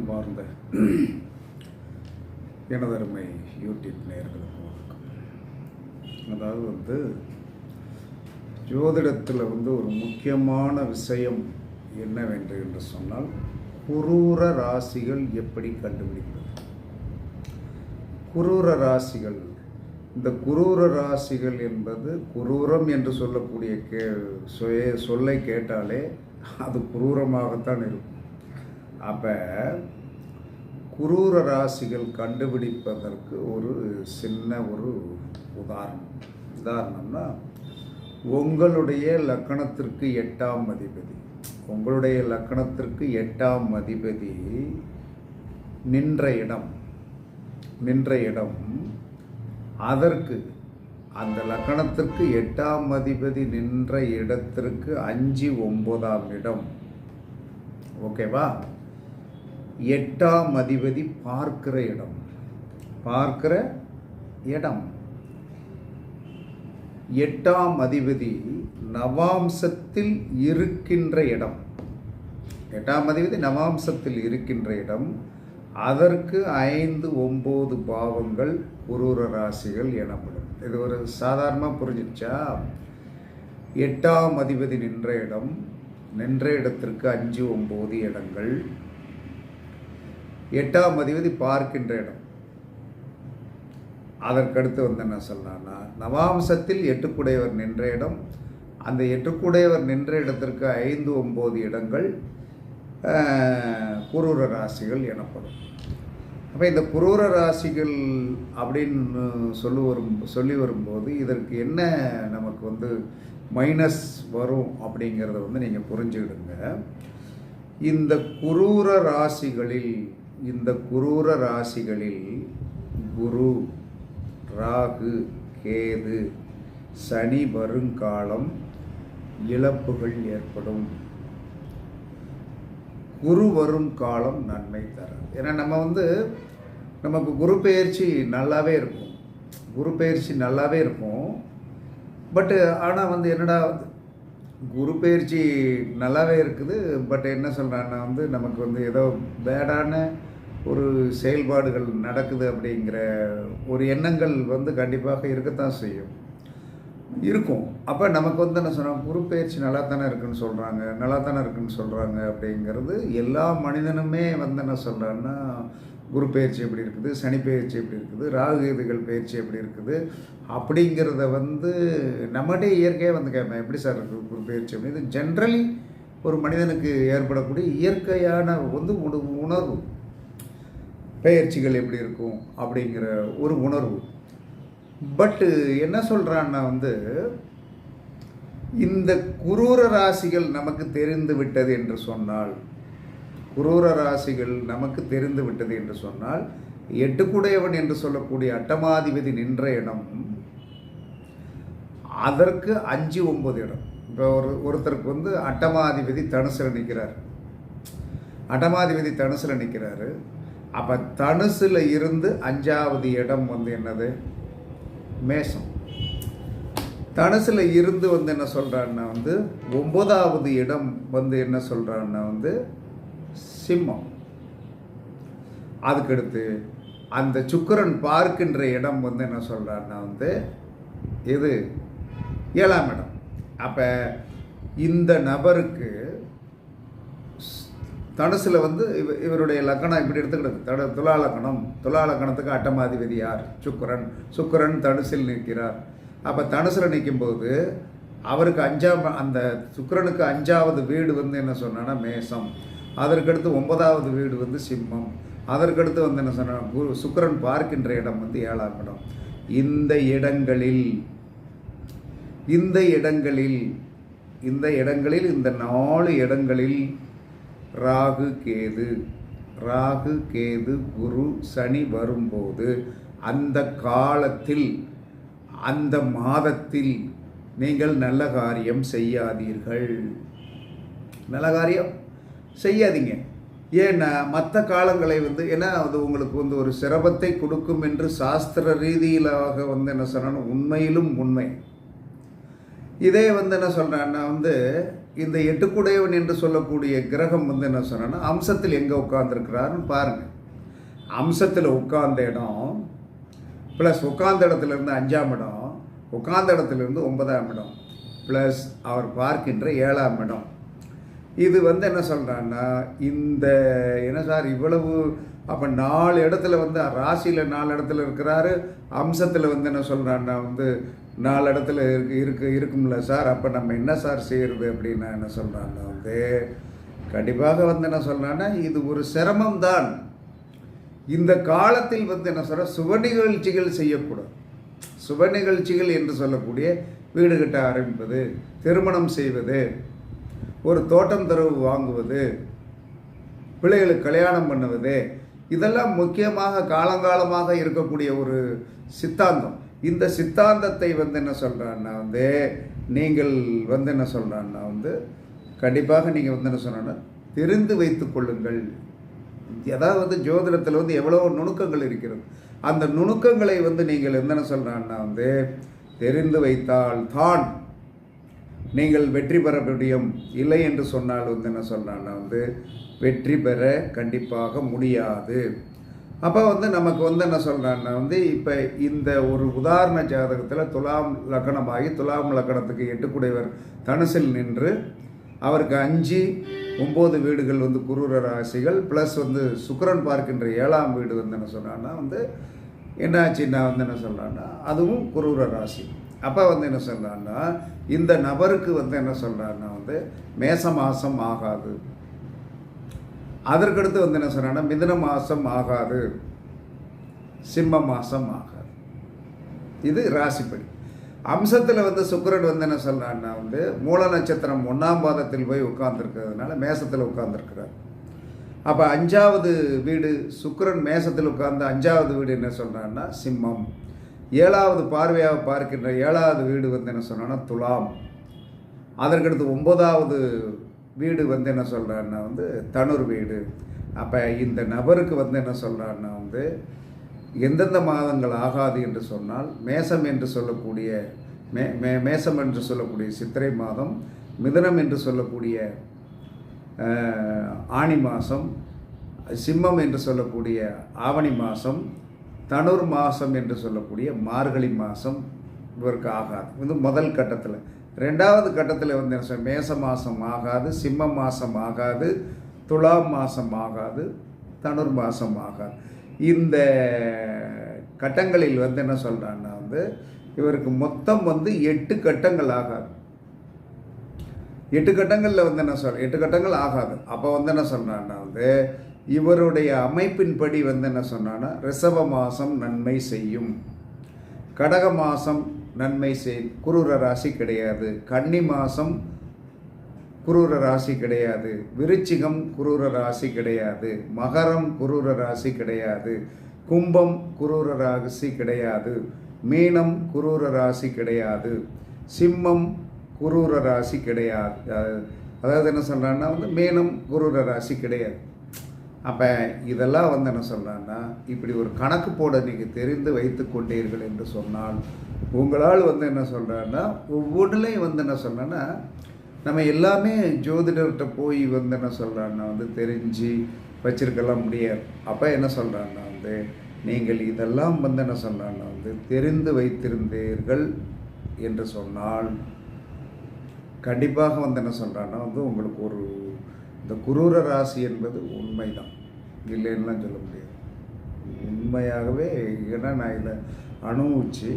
அன்பார்ந்த எனதருமை யூடியூப் நேர்களுக்கு வணக்கம். அதாவது வந்து ஜோதிடத்தில் வந்து ஒரு முக்கியமான விஷயம் என்னவென்று என்று சொன்னால் குரூர ராசிகள் எப்படி கண்டுபிடிப்பது? குரூர ராசிகள் இந்த குரூர ராசிகள் என்பது குரூரம் என்று சொல்லக்கூடிய கே சொல்லை கேட்டாலே அது குரூரமாகத்தான் இருக்கும். அப்போ குரூர ராசிகள் கண்டுபிடிப்பதற்கு ஒரு சின்ன ஒரு உதாரணம். உதாரணம்னா உங்களுடைய லக்கணத்திற்கு எட்டாம் அதிபதி உங்களுடைய லக்கணத்திற்கு எட்டாம் அதிபதி நின்ற இடம் நின்ற இடம் அதற்கு அந்த லக்கணத்திற்கு எட்டாம் அதிபதி நின்ற இடத்திற்கு அஞ்சு ஒன்பதாம் இடம். ஓகேவா? எட்டாம் அதிபதி பார்க்கிற இடம். பார்க்கிற இடம். எட்டாம் அதிபதி நவாம்சத்தில் இருக்கின்ற இடம். எட்டாம் அதிபதி நவாம்சத்தில் இருக்கின்ற இடம். அதற்கு ஐந்து ஒம்பது பாவங்கள் குரூர ராசிகள் எனப்படும். இது ஒரு சாதாரணமாக புரிஞ்சிச்சா எட்டாம் அதிபதி நின்ற இடம். நின்ற இடத்திற்கு அஞ்சு ஒம்பது இடங்கள். எட்டாம் அதிபதி பார்க்கின்ற இடம். அதற்கடுத்து வந்து என்ன சொல்லலாம்னா நவாம்சத்தில் எட்டுக்குடையவர் நின்ற இடம். அந்த எட்டுக்குடையவர் நின்ற இடத்திற்கு ஐந்து ஒம்பது இடங்கள் குரூர ராசிகள் எனப்படும். அப்போ இந்த குரூர ராசிகள் அப்படின்னு சொல்லி வரும் சொல்லி வரும்போது இதற்கு என்ன நமக்கு வந்து மைனஸ் வரும் அப்படிங்கிறத வந்து நீங்கள் புரிஞ்சுக்கிடுங்க. இந்த குரூர ராசிகளில் இந்த குரூர ராசிகளில் குரு ராகு கேது சனி வருங்காலம் இழப்புகள் ஏற்படும். குரு வரும் காலம் நன்மை தரும். ஏன்னா நம்ம வந்து நமக்கு குரு பெயர்ச்சி நல்லாவே இருக்கும். குரு பெயர்ச்சி நல்லாவே இருக்கும். பட்டு ஆனால் வந்து என்னடா குரு பெயர்ச்சி நல்லாவே இருக்குது. பட் என்ன சொல்கிறான்னா வந்து நமக்கு வந்து ஏதோ பேடான ஒரு செயல்பாடுகள் நடக்குது அப்படிங்கிற ஒரு எண்ணங்கள் வந்து கண்டிப்பாக இருக்கத்தான் செய்யும். இருக்கும். அப்போ நமக்கு வந்து என்ன சொன்னால் குறுப்பெயர்ச்சி நல்லா தானே இருக்குன்னு சொல்கிறாங்க நல்லா தானே இருக்குன்னு சொல்கிறாங்க அப்படிங்கிறது எல்லா மனிதனுமே வந்து என்ன சொல்கிறான்னா குரு பயிற்சி எப்படி இருக்குது? சனி பயிற்சி எப்படி இருக்குது? ராகுகேதுகள் பயிற்சி எப்படி இருக்குது? அப்படிங்கிறத வந்து நம்மகிட்டே இயற்கையாக வந்து கேட்பேன் எப்படி சார் இருக்குது குரு பயிற்சி அப்படின்னு? ஜென்ரலி ஒரு மனிதனுக்கு ஏற்படக்கூடிய இயற்கையான வந்து உணர்வு. பெயர்ச்சிகள் எப்படி இருக்கும் அப்படிங்கிற ஒரு உணர்வு. பட்டு என்ன சொல்கிறான்னா வந்து இந்த குரூர ராசிகள் நமக்கு தெரிந்து விட்டது என்று சொன்னால் குரூர ராசிகள் நமக்கு தெரிந்து விட்டது என்று சொன்னால் எட்டுக்குடையவன் என்று சொல்லக்கூடிய அட்டமாதிபதி நின்ற இடம் அதற்கு அஞ்சு ஒன்பது இடம். இப்போ ஒரு ஒருத்தருக்கு வந்து அட்டமாதிபதி தனுசில் நிற்கிறார் அட்டமாதிபதி தனுசில் நிற்கிறாரு அப்போ தனுசில் இருந்து அஞ்சாவது இடம் வந்து என்னது? மேஷம். தனுசில் இருந்து வந்து என்ன சொல்கிறான்னா வந்து ஒம்பதாவது இடம் வந்து என்ன சொல்கிறான்னா வந்து சிம்மம். அதுக்கடுத்து அந்த சுக்கரன் பார்க்கின்ற இடம் வந்து என்ன சொல்கிறான்னா வந்து இது ஏழாம் இடம். அப்போ இந்த நபருக்கு தனுசில் வந்து இவ இவருடைய லக்கணம் இப்படி எடுத்துக்கிடுது தட துலா லக்கணம். துலா லக்கணத்துக்கு அட்டமாதிபதி யார்? சுக்கரன். சுக்கிரன் தனுசில் நிற்கிறார். அப்போ தனுசில் நிற்கும்போது அவருக்கு அஞ்சாம் அந்த சுக்கிரனுக்கு அஞ்சாவது வீடு வந்து என்ன சொன்னான்னா மேசம். அதற்கடுத்து ஒன்பதாவது வீடு வந்து சிம்மம். அதற்கடுத்து வந்து என்ன சொன்னா குரு சுக்கிரன் பார்க்கின்ற இடம் வந்து ஏழாம் இடம். இந்த இடங்களில் இந்த இடங்களில் இந்த இடங்களில் இந்த நாலு இடங்களில் ராகு கேது. ராகு கேது குரு சனி வரும்போது அந்த காலத்தில் அந்த மாதத்தில் நீங்கள் நல்ல காரியம் செய்யாதீர்கள். நல்ல காரியம் செய்யாதீங்க. ஏன்னா மற்ற காலங்களை வந்து ஏன்னா அது உங்களுக்கு வந்து ஒரு சிரமத்தை கொடுக்கும் என்று சாஸ்திர ரீதியிலாக வந்து என்ன சொல்கிறேன்னா உண்மையிலும் உண்மை. இதே வந்து என்ன சொல்கிறேன்னா வந்து இந்த எட்டுக்குடையவன் என்று சொல்லக்கூடிய கிரகம் வந்து என்ன சொன்னா அம்சத்தில் எங்கே உட்காந்துருக்கிறாருன்னு பாருங்க. அம்சத்தில் உட்கார்ந்த இடம் ப்ளஸ் உட்கார்ந்த இடத்துலேருந்து அஞ்சாம் இடம் உட்கார்ந்த இடத்துல இருந்து ஒன்பதாம் இடம் ப்ளஸ் அவர் பார்க்கின்ற ஏழாம் இடம். இது வந்து என்ன சொல்கிறான்னா இந்த என்ன சார் இவ்வளவு அப்போ நாலு இடத்துல வந்து ராசியில் நாலு இடத்துல இருக்கிறாரு அம்சத்தில் வந்து என்ன சொல்கிறான்னா வந்து நாலு இடத்துல இருக்கு இருக்கு இருக்கும்ல சார் அப்போ நம்ம என்ன சார் செய்கிறது அப்படின்னு நான் என்ன சொல்கிறான்னா வந்து கண்டிப்பாக வந்து என்ன சொல்கிறான்னா இது ஒரு சிரமம் தான் இந்த காலத்தில் வந்து என்ன சொல்கிற சுப நிகழ்ச்சிகள் செய்யக்கூடாது. சுப நிகழ்ச்சிகள் என்று சொல்லக்கூடிய வீடு கட்ட ஆரம்பிப்பது திருமணம் செய்வது ஒரு தோட்டம் தரவு வாங்குவது பிள்ளைகளுக்கு கல்யாணம் பண்ணுவது இதெல்லாம் முக்கியமாக காலங்காலமாக இருக்கக்கூடிய ஒரு சித்தாந்தம். இந்த சித்தாந்தத்தை வந்து என்ன சொல்கிறான்னா வந்து நீங்கள் வந்து என்ன சொல்கிறான்னா வந்து கண்டிப்பாக நீங்கள் வந்து என்ன சொன்னா தெரிந்து வைத்து கொள்ளுங்கள். அதாவது ஜோதிடத்தில் வந்து எவ்வளோ நுணுக்கங்கள் இருக்கிறது. அந்த நுணுக்கங்களை வந்து நீங்கள் என்னென்ன சொல்கிறான்னா வந்து தெரிந்து வைத்தால் தான் நீங்கள் வெற்றி பெற முடியும். இல்லை என்று சொன்னால் வந்து என்ன சொன்னால் வந்து வெற்றி பெற கண்டிப்பாக முடியாது. அப்போ வந்து நமக்கு வந்து என்ன சொல்கிறான்னா வந்து இப்போ இந்த ஒரு உதாரண ஜாதகத்தில் துலாம் லக்கணமாகி துலாம் லக்கணத்துக்கு எட்டுக்குடையவர் தனுசில் நின்று அவருக்கு அஞ்சு ஒம்பது வீடுகள் வந்து குரூர ராசிகள் ப்ளஸ் வந்து சுக்கரன் பார்க்கின்ற ஏழாம் வீடு வந்து என்ன சொன்னான்னா வந்து என்னாச்சுன்னா வந்து என்ன சொல்கிறான்னா அதுவும் குரூர ராசி. அப்போ வந்து என்ன சொல்கிறான்னா இந்த நபருக்கு வந்து என்ன சொல்கிறான்னா வந்து மேச மாதம் ஆகாது. அதற்கடுத்து வந்து என்ன சொல்கிறான்னா மிதன மாதம் ஆகாது. சிம்ம மாதம் ஆகாது. இது ராசிப்படி. அம்சத்தில் வந்து சுக்கரன் வந்து என்ன சொல்கிறான்னா வந்து மூல நட்சத்திரம் ஒன்றாம் பாதத்தில் போய் உட்கார்ந்துருக்கிறதுனால மேசத்தில் உட்கார்ந்துருக்கிறார். அப்போ அஞ்சாவது வீடு சுக்கரன் மேசத்தில் உட்கார்ந்து அஞ்சாவது வீடு என்ன சொல்கிறான்னா சிம்மம். ஏழாவது பார்வையாக பார்க்கின்ற ஏழாவது வீடு வந்து என்ன சொன்னோன்னா துலாம். அதற்கடுத்து ஒன்பதாவது வீடு வந்து என்ன சொல்கிறான்னா வந்து தனுர் வீடு. அப்போ இந்த நபருக்கு வந்து என்ன சொல்கிறான்னா வந்து எந்தெந்த மாதங்கள் ஆகாது என்று சொன்னால் மேசம் என்று சொல்லக்கூடிய மே மே மேசம் என்று சொல்லக்கூடிய சித்திரை மாதம் மிதனம் என்று சொல்லக்கூடிய ஆணி மாதம் சிம்மம் என்று சொல்லக்கூடிய ஆவணி மாதம் தனுர் மாதம் என்று சொல்லக்கூடிய மார்கழி மாதம் இவருக்கு ஆகாது. இது முதல் கட்டத்தில். ரெண்டாவது கட்டத்தில் வந்து என்ன சொல் மேச மாதம் ஆகாது சிம்ம மாதம் ஆகாது துலாம் மாதம் ஆகாது தனுர் மாதம் ஆகாது. இந்த கட்டங்களில் வந்து என்ன சொல்கிறான்னா வந்து இவருக்கு மொத்தம் வந்து எட்டு கட்டங்கள் ஆகாது. எட்டு கட்டங்களில் வந்து என்ன சொல் எட்டு கட்டங்கள் ஆகாது. அப்போ வந்து என்ன சொல்கிறான்னா வந்து இவருடைய அமைப்பின்படி வந்து என்ன சொன்னான்னா ரிஷப மாதம் நன்மை செய்யும். கடக மாதம் நன்மை செய் குரூர ராசி கிடையாது. கன்னி மாதம் குரூர ராசி கிடையாது. விருச்சிகம் குரூர ராசி கிடையாது. மகரம் குரூர ராசி கிடையாது. கும்பம் குரூர ராசி கிடையாது. மீனம் குரூர ராசி கிடையாது. சிம்மம் குரூர ராசி கிடையாது. அதாவது என்ன சொல்கிறான்னா வந்து மீனம் குரூர ராசி கிடையாது. அப்போ இதெல்லாம் வந்து என்ன சொல்கிறான்னா இப்படி ஒரு கணக்கு போட நீங்கள் தெரிந்து வைத்து கொண்டீர்கள் என்று சொன்னால் உங்களால் வந்து என்ன சொல்கிறான்னா ஒவ்வொன்றுலையும் வந்து என்ன சொல்கிறேன்னா நம்ம எல்லாமே ஜோதிடர்கிட்ட போய் வந்து என்ன சொல்கிறான்னா வந்து தெரிஞ்சு வச்சிருக்கலாம் முடியாது. அப்போ என்ன சொல்கிறான்னா வந்து நீங்கள் இதெல்லாம் வந்து என்ன சொல்கிறான்னா வந்து தெரிந்து வைத்திருந்தீர்கள் என்று சொன்னால் கண்டிப்பாக வந்து என்ன சொல்கிறான்னா வந்து உங்களுக்கு ஒரு இந்த குரூர ராசி என்பது உண்மைதான். இல்லைன்னுலாம் சொல்ல முடியாது. உண்மையாகவே ஏன்னா நான் இதை அனுபவிச்சு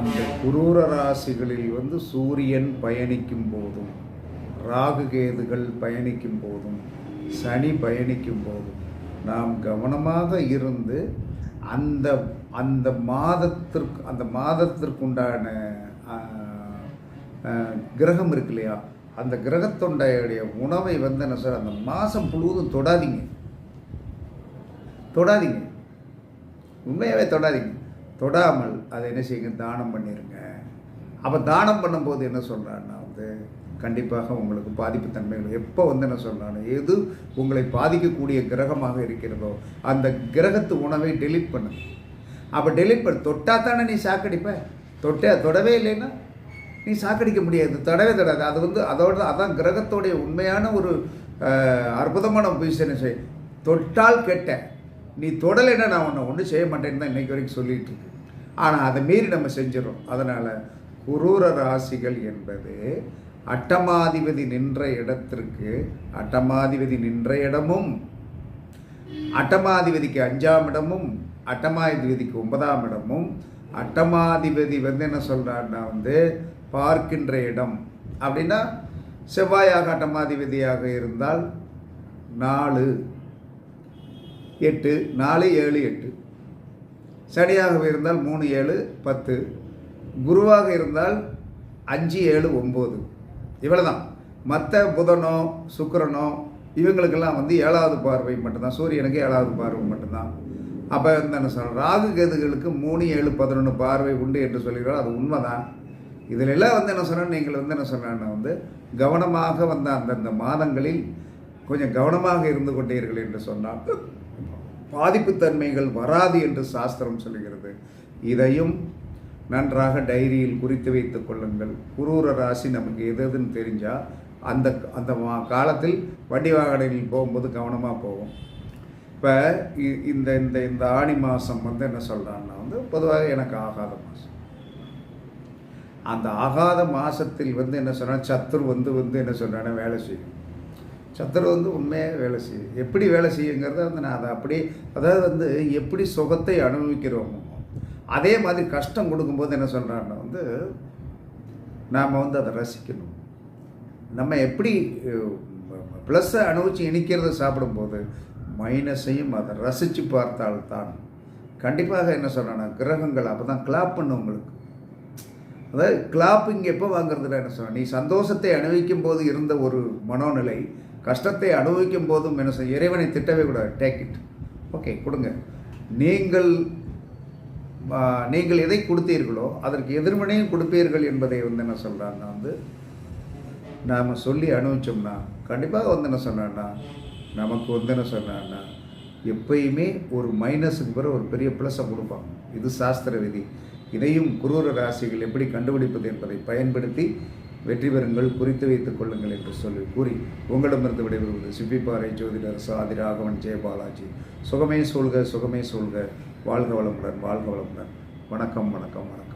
அந்த குரூர ராசிகளில் வந்து சூரியன் பயணிக்கும் போதும் ராகு கேதுகள் பயணிக்கும் போதும் சனி பயணிக்கும் போதும் நாம் கவனமாக இருந்து அந்த அந்த மாதத்திற்கு அந்த மாதத்திற்குண்டான கிரகம் இருக்கு இல்லையா? அந்த கிரகத்தொண்டையுடைய உணவை வந்து என்ன சார் அந்த மாதம் முழுவதும் தொடாதீங்க. தொடாதீங்க. உண்மையாகவே தொடாதீங்க. தொடாமல் அதை என்ன செய்யுங்க தானம் பண்ணிடுங்க அப்போ தானம் பண்ணும்போது என்ன சொல்கிறான்னா வந்து கண்டிப்பாக உங்களுக்கு பாதிப்பு தன்மைகள் எப்போ வந்து என்ன சொல்கிறானோ எது உங்களை பாதிக்கக்கூடிய கிரகமாக இருக்கிறதோ அந்த கிரகத்து உணவை டெலீட் பண்ணு அப்போ டெலீட் பண்ண. தொட்டா தானே நீ சாக்கடிப்ப? தொட்ட தொடவே இல்லைன்னா நீ சாக்கடிக்க முடியாது தடவே தடாது. அது வந்து அதோட அதான் கிரகத்தோடைய உண்மையான ஒரு அற்புதமான பொசிஷன் செய் தொட்டால் கெட்ட. நீ தொடலைன்னா நான் உன்னை ஒன்றும் செய்ய மாட்டேன்னு தான் இன்றைக்கு வரைக்கும் சொல்லிகிட்டு இருக்கு. ஆனால் அதை மீறி நம்ம செஞ்சிடறோம். அதனால் குரூர ராசிகள் என்பது அட்டமாதிபதி நின்ற இடத்திற்கு அட்டமாதிபதி நின்ற இடமும் அட்டமாதிபதிக்கு அஞ்சாம் இடமும் அட்டமாதிபதிக்கு ஒன்பதாம் இடமும் அட்டமாதிபதி வந்து என்ன சொல்கிறாருன்னா வந்து பார்க்கின்ற இடம். அப்படின்னா செவ்வாயாக அட்டமாதிபதியாக இருந்தால் நாலு எட்டு நாலு ஏழு எட்டு. சனியாக இருந்தால் மூணு ஏழு பத்து. குருவாக இருந்தால் அஞ்சு ஏழு ஒம்பது. இவ்வளவுதான். மற்ற புதனோ சுக்கரனோ இவங்களுக்கெல்லாம் வந்து ஏழாவது பார்வை மட்டும்தான். சூரியனுக்கு ஏழாவது பார்வை மட்டும்தான். அப்போ வந்து என்ன சொல்கிறோம் ராகு கேதுகளுக்கு மூணு ஏழு பதினொன்று பார்வை உண்டு என்று சொல்கிறோம் அது உண்மைதான். இதிலெல்லாம் வந்து என்ன சொன்னால் நீங்கள் வந்து என்ன சொன்னா வந்து கவனமாக வந்த அந்தந்த மாதங்களில் கொஞ்சம் கவனமாக இருந்து கொண்டீர்கள் என்று சொன்னால் பாதிப்புத்தன்மைகள் வராது என்று சாஸ்திரம் சொல்கிறது இதையும் நன்றாக டைரியில் குறித்து வைத்துக் கொள்ளுங்கள். குரூர ராசி நமக்கு எது எதுன்னு தெரிஞ்சால் அந்த அந்த மா- காலத்தில் வண்டி வாகனங்களில் போகும்போது கவனமாக போகும் இப்போ இந்த இந்த இந்த ஆணி மாதம் வந்து என்ன சொல்கிறான்னா வந்து பொதுவாக எனக்கு ஆகாத மாதம் அந்த ஆகாத மாதத்தில் வந்து என்ன சொன்னால் சத்துரு வந்து வந்து என்ன சொல்கிறான்னா வேலை செய்யும். சத்துரு வந்து உண்மையாக வேலை செய்யும். எப்படி வேலை செய்யுங்கிறத வந்து நான் அதை அப்படியே அதாவது வந்து எப்படி சுகத்தை அனுபவிக்கிறோமோ அதே மாதிரி கஷ்டம் கொடுக்கும்போது என்ன சொல்கிறான்னா வந்து நாம் வந்து அதை ரசிக்கணும். நம்ம எப்படி ப்ளஸ்ஸை அனுபவித்து இனிக்கிறத சாப்பிடும்போது மைனஸையும் அதை ரசித்து பார்த்தால்தான் கண்டிப்பாக என்ன சொல்கிறேன்னா கிரகங்கள் அப்போ தான் கிளாப் பண்ணும் உங்களுக்கு. அதாவது கிளாப்பிங் எப்போ வாங்குறதுல என்ன சொல்ல நீ சந்தோஷத்தை அனுபவிக்கும் போது இருந்த ஒரு மனோநிலை கஷ்டத்தை அனுபவிக்கும் போதும் என்ன சொல்ல இறைவனை திட்டவே கூடாது. டேக் இட் ஓகே கொடுங்க. நீங்கள் நீங்கள் எதை கொடுத்தீர்களோ அதற்கு எதிர்மனையும் கொடுப்பீர்கள் என்பதை வந்து என்ன சொல்கிறாங்க வந்து நாம் சொல்லி அனுபவிச்சோம்னா கண்டிப்பாக வந்து என்ன சொன்னான்னா நமக்கு வந்து என்ன சொன்னான்னா எப்பயுமே ஒரு மைனஸுக்கு பிறகு ஒரு பெரிய ப்ளஸ்ஸை கொடுப்பாங்க. இது சாஸ்திர விதி. இதையும் குரூர ராசிகள் எப்படி கண்டுபிடிப்பது என்பதை பயன்படுத்தி வெற்றி பெறுங்கள் குறித்து வைத்துக் கொள்ளுங்கள் என்று சொல்லி கூறி உங்களிடமிருந்து விடைபெறுவது சிப்பிப்பாறை ஜோதிடர் சாதி ராகவன் ஜெயபாலாஜி சுகமே சூழ்க சுகமே சூழ்க. வாழ்க வளமுடன் வாழ்க வளமுடன். வணக்கம் வணக்கம் வணக்கம்.